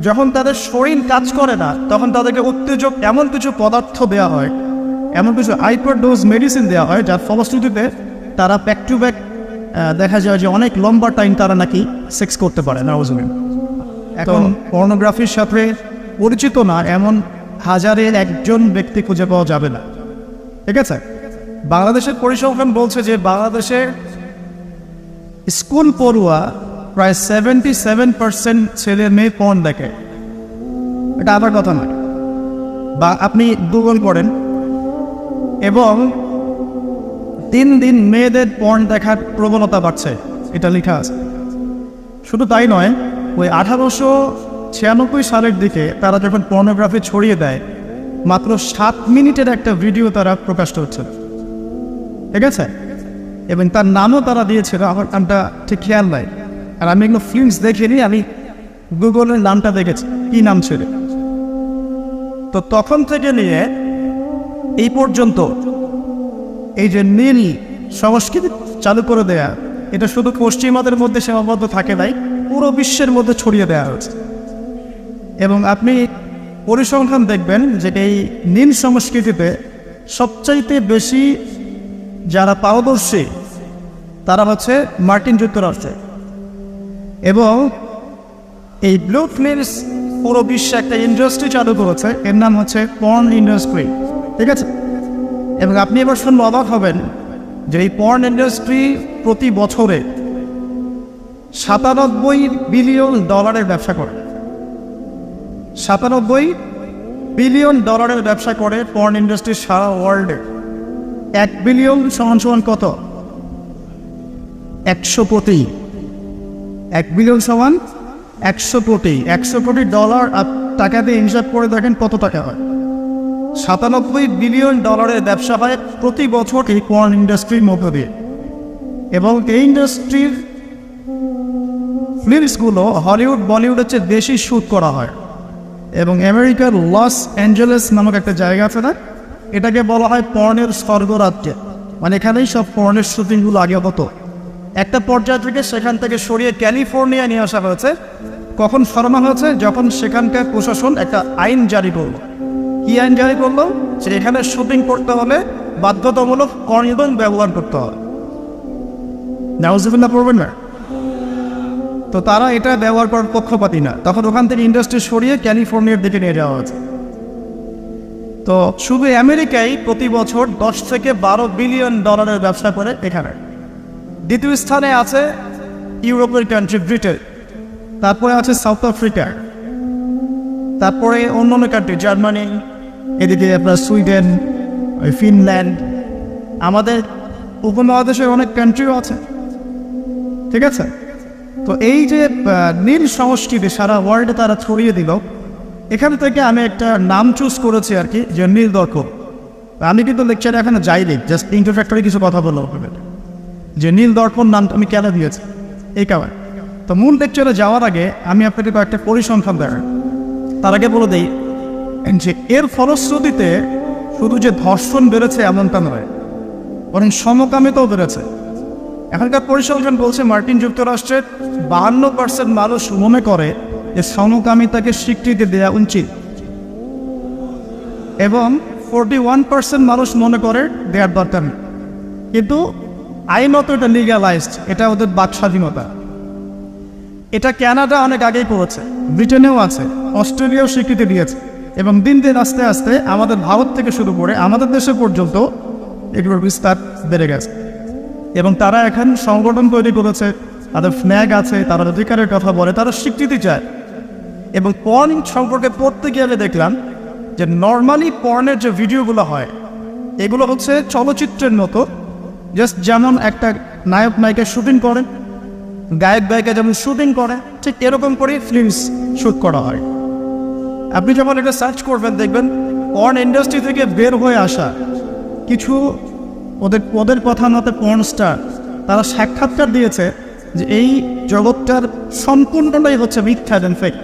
যখন তাদের শরীর কাজ করে না তখন তাদেরকে উত্তেজক এমন কিছু পদার্থ দেওয়া হয় এমন কিছু হাইপার ডোজ মেডিসিন দেওয়া হয় যার ফলশ্রুতিতে তারা ব্যাক টু ব্যাক দেখা যায় যে অনেক লম্বা টাইম তারা নাকি সেক্স করতে পারে নাউজুবিন এখন পর্নোগ্রাফির সাথে পরিচিত না এমন হাজারের একজন ব্যক্তি খুঁজে পাওয়া যাবে না। ঠিক আছে? বাংলাদেশের পরিসংখ্যান বলছে যে বাংলাদেশে স্কুল পড়ুয়া প্রায় সেভেন্টি সেভেন পার্সেন্ট ছেলে মেয়ে পর্ন দেখে। এটা আবার কথা নয়। বা আপনি গুগল করেন। এবং দিন দিন মেয়েদের পর্ন দেখার প্রবণতা বাড়ছে। এটা লেখা আছে। শুধু তাই নয়, ওই আঠারোশো ছিয়ানব্বই সালের দিকে তারা যখন পর্নোগ্রাফি ছড়িয়ে দেয়, মাত্র সাত মিনিটের একটা ভিডিও তারা প্রকাশ করছে। ঠিক আছে? এবং তার নামও তারা দিয়েছিল, আমার নামটা ঠিক খেয়াল নাই। আর আমি এগুলো ফিল্মস দেখিনি আমি গুগলের নামটা দেখেছি। কি নাম ছিল? তো তখন থেকে নিয়ে এই পর্যন্ত এই যে নীল সংস্কৃতি চালু করে দেয়া, এটা শুধু পশ্চিমাদের মধ্যে সীমাবদ্ধ থাকে নাই, পুরো বিশ্বের মধ্যে ছড়িয়ে দেওয়া হয়েছে। এবং আপনি পরিসংখ্যান দেখবেন যে এই নীল সংস্কৃতিতে সবচাইতে বেশি যারা পারদর্শী, তারা হচ্ছে মার্টিন যুক্তরাষ্ট্রে এবং এই ব্লু ফিল্মস পুরো বিশ্বে একটা ইন্ডাস্ট্রি চালু করেছে। এর নাম হচ্ছে পর্ন ইন্ডাস্ট্রি ঠিক আছে? এবং আপনি এবার শুনলে অবাক হবেন যে এই পর্ন ইন্ডাস্ট্রি প্রতি বছরে সাতানব্বই বিলিয়ন ডলারের ব্যবসা করে। সাতানব্বই বিলিয়ন ডলারের ব্যবসা করে পর্ন ইন্ডাস্ট্রি সারা ওয়ার্ল্ডে এক বিলিয়ন সমান সমান কত? একশো কোটি এক বিলিয়ন সমান একশো কোটি। একশো কোটি ডলার আর টাকা দিয়ে হিসাব করে দেখেন কত টাকা হয়। সাতানব্বই বিলিয়ন ডলারের ব্যবসা হয় প্রতি বছর এই পর্ন ইন্ডাস্ট্রির মধ্য দিয়ে। এবং এই ইন্ডাস্ট্রির ফিল্মসগুলো হলিউড বলিউডের চেয়ে বেশি শ্যুট করা হয়। এবং আমেরিকার লস অ্যাঞ্জেলেস নামক একটা জায়গা আছে না? এটাকে বলা হয় পর্নের স্বর্গরাজ্য। মানে এখানেই সব পর্নের শ্যুটিংগুলো আগে হতো। একটা পর্যায় থেকে সেখান থেকে সরিয়ে ক্যালিফোর্নিয়া নিয়ে আসা হয়েছে। কখন সরানো হয়েছে? যখন সেখানকার প্রশাসন একটা আইন জারি করল। কি আইন জারি করল? যে এখানে শুটিং করতে হলে বাধ্যতামূলক কর্নিদন ব্যবহার করতে হবে। নাউজিবুল্লাহ পড়বেন না? তো তারা এটা ব্যবহার করার পক্ষপাতি না। তখন ওখান থেকে ইন্ডাস্ট্রি সরিয়ে ক্যালিফোর্নিয়ার দিকে নিয়ে যাওয়া হয়েছে। তো শুধু আমেরিকায় প্রতি বছর দশ থেকে বারো বিলিয়ন ডলারের ব্যবসা করে এখানে। দ্বিতীয় স্থানে আছে ইউরোপের কান্ট্রি ব্রিটেন তারপরে আছে সাউথ আফ্রিকা তারপরে অন্য অন্য কান্ট্রি জার্মানি এদিকে আপনার সুইডেন ওই ফিনল্যান্ড আমাদের উপমহাদেশের অনেক কান্ট্রিও আছে। ঠিক আছে? তো এই যে নীল সংস্কৃতি সারা ওয়ার্ল্ডে তারা ছড়িয়ে দিল, এখান থেকে আমি একটা নাম চুজ করেছি আর কি, যে নীল দর্পণ। আমি কিন্তু লেকচারে এখানে যাইনি জাস্ট ইন্টারফ্যাক্টরি কিছু কথা আপনাদের। যে নীল দর্পণ নামটা আমি কেন দিয়েছি? এই কারণে। তো মূল লেকচারে যাওয়ার আগে আমি আপনাকে কয়েকটা পরিসংখ্যান দেখাই। তার আগে বলে দিই যে এর ফলশ্রুতিতে শুধু যে ধর্ষণ বেড়েছে এমনটা নয়, বরং সমকামিতাও বেড়েছে। এখনকার পরিসংখ্যান বলছে মার্কিন যুক্তরাষ্ট্রের বাহান্ন পার্সেন্ট মানুষ মনে করে যে সমকামিতাকে স্বীকৃতি দেওয়া উচিত। এবং ফোরটি ওয়ান পার্সেন্ট মানুষ মনে করে দেওয়ার দরকার কিন্তু আইনত এটা লিগালাইজড এটা ওদের বাক স্বাধীনতা। এটা ক্যানাডা অনেক আগেই করেছে, ব্রিটেনেও আছে, অস্ট্রেলিয়াও স্বীকৃতি দিয়েছে, এবং দিন দিন আস্তে আস্তে আমাদের ভারত থেকে শুরু করে আমাদের দেশে পর্যন্ত এগুলোর বিস্তার বেড়ে গেছে। এবং তারা এখন সংগঠন তৈরি করেছে, তাদের ফ্ল্যাগ আছে, তারা অধিকারের কথা বলে, তারা স্বীকৃতি চায়। এবং পর্ন সম্পর্কে পড়তে আমি দেখলাম যে নর্মালি পর্নের যে ভিডিওগুলো হয়, এগুলো হচ্ছে চলচ্চিত্রের মতো জাস্ট যেমন একটা নায়ক নায়িকা শুটিং করে গায়ক গায়িকা যেমন শুটিং করে ঠিক এরকম করেই ফিল্মস শ্যুট করা হয়। আপনি যখন এটা সার্চ করবেন, দেখবেন পর্ন ইন্ডাস্ট্রি থেকে বের হয়ে আসা কিছু ওদের ওদের কথা মতে পর্ন স্টার তারা সাক্ষাৎকার দিয়েছে যে এই জগৎটার সম্পূর্ণটাই হচ্ছে মিথ্যা দেন ফেক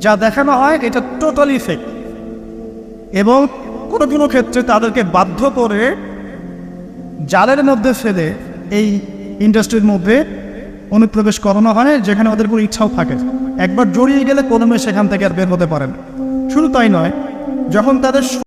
যা দেখানো হয় এটা টোটালি ফেক এবং কোনো কোনো ক্ষেত্রে তাদেরকে বাধ্য করে জালের মধ্যে ফেলে এই ইন্ডাস্ট্রির মধ্যে অনুপ্রবেশ করানো হয় যেখানে ওদের কোনো ইচ্ছাও থাকে একবার জড়িয়ে গেলে কোনো সেখান থেকে আর বের হতে পারেন শুধু তাই নয়, যখন তাদের